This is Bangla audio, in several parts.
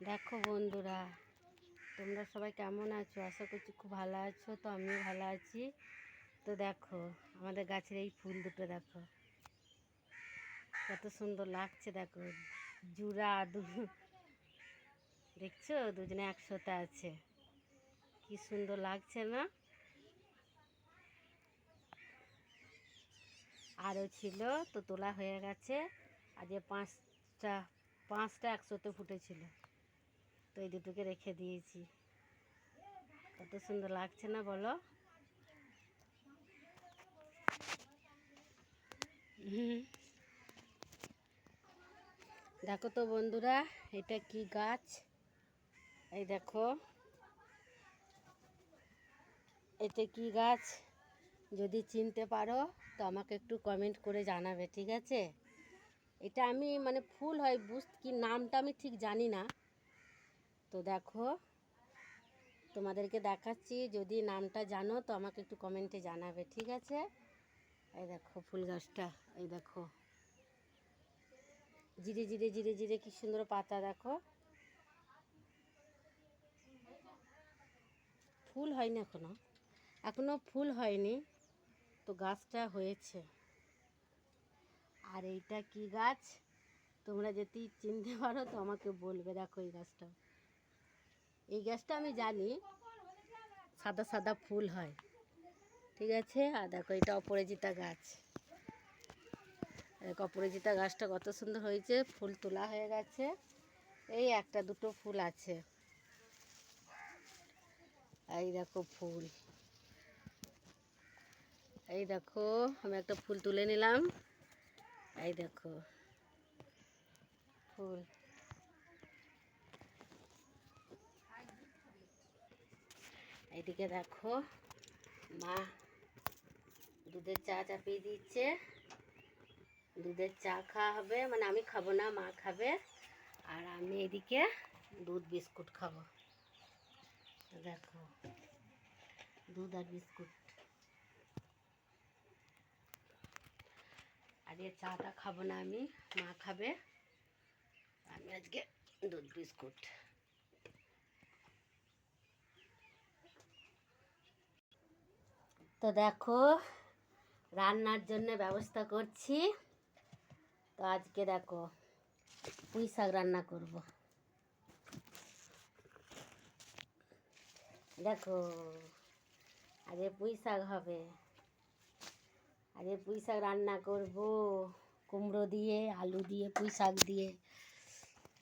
দেখো বন্ধুরা, তোমরা সবাই কেমন আছো? আশা করছি খুব ভালো আছো, তো আমিও ভালো আছি। তো দেখো, আমাদের গাছের এই ফুল দুটো দেখো। কত সুন্দর লাগছে দেখো, জুড়া দু দেখছ? দুজনে একসাথে আছে। কি সুন্দর লাগছে না? আরও ছিল, তো তোলা হয়ে গেছে। আজকে পাঁচটা পাঁচটা একশোতে ফুটেছিল। তো এই দুটোকে রেখে দিয়েছি। কত সুন্দর লাগছে না বলো। দেখো তো বন্ধুরা, এটা কি গাছ? এই দেখো। এতে কি গাছ? যদি চিনতে পারো, তো আমাকে একটু কমেন্ট করে জানাবে, ঠিক আছে? এটা আমি মানে ফুল হয়, বুঝ কি নামটা আমি ঠিক জানি না। তো দেখো, তোমাদেরকে দেখাচ্ছি, যদি নামটা জানো তো আমাকে একটু কমেন্টে জানাবে, ঠিক আছে? এই দেখো ফুল গাছটা, এই দেখো। জিরে জিরে জিরে জিরে, কি সুন্দর পাতা, দেখো। ফুল হয়নি এখনও। এখনও ফুল হয়নি, তো গাছটা হয়েছে। আর এইটা কি গাছ? তোমরা যদি চিনতে পারো তো আমাকে বলবে, দেখো এই গাছটা। এই গাছটা আমি জানি সাদা সাদা ফুল হয়। ঠিক আছে? আর দেখো, এটা অপরাজিতা গাছ। দেখো, অপরাজিতা গাছটা কত সুন্দর হয়েছে। ফুল তোলা হয়ে গেছে। এই একটা দুটো ফুল আছে। এই দেখো ফুল। এই দেখো, আমি একটা ফুল তুলে নিলাম। এই দেখো ফুল। এইদিকে দেখো, মা দুধের চা চাপিয়ে দিচ্ছে। দুধের চা খাওয়া হবে মানে আমি খাব না, মা খাবে। আর আমি এদিকে দুধ বিস্কুট খাব। দেখো, দুধ আর বিস্কুট। আজকে চাটা খাব না আমি, মা খাবে। আমি আজকে দুধ বিস্কুট। তো দেখো, রান্নার জন্য ব্যবস্থা করছি। তো আজকে দেখো, পুঁই শাক রান্না করব। দেখো, আজকে পুঁই শাক হবে। আজকে পুঁই শাক রান্না করব, কুমড়ো দিয়ে, আলু দিয়ে, পুঁই শাক দিয়ে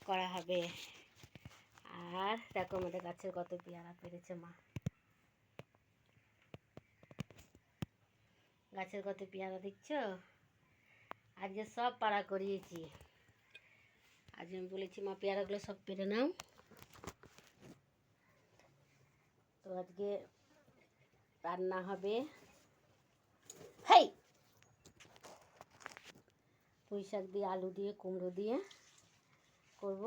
করা হবে। আর দেখো আমাদের গাছের কত পেয়ারা পেরেছে মা। গাছের কত পেয়ারা দেখছ? আজকে সব পাড়া করিয়েছি। আজ আমি বলেছি, মা, পেয়ারাগুলো সব পেরে নাও। তো আজকে রান্না হবে, হেই! পুঁই শাক দিয়ে, আলু দিয়ে, কুমড়ো দিয়ে করব।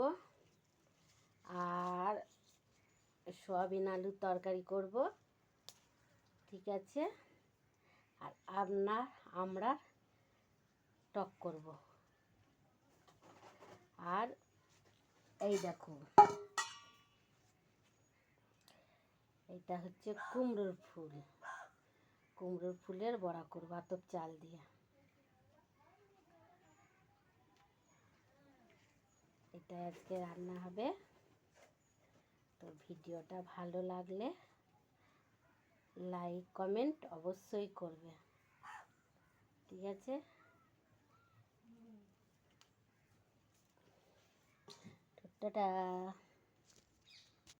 আর সয়াবিন আলুর তরকারি করব। ঠিক আছে? আর আপনার, আমরা টক করব। আর এই দেখো এটা হচ্ছে কুমড়োর ফুল। কুমড়োর ফুলের বড়া করব, আতপ চাল দিয়ে। এটা আজকে রান্না হবে। তো ভিডিওটা ভালো লাগলে লাইক কমেন্ট অবশ্যই করবে। ঠিক আছে? টাটা।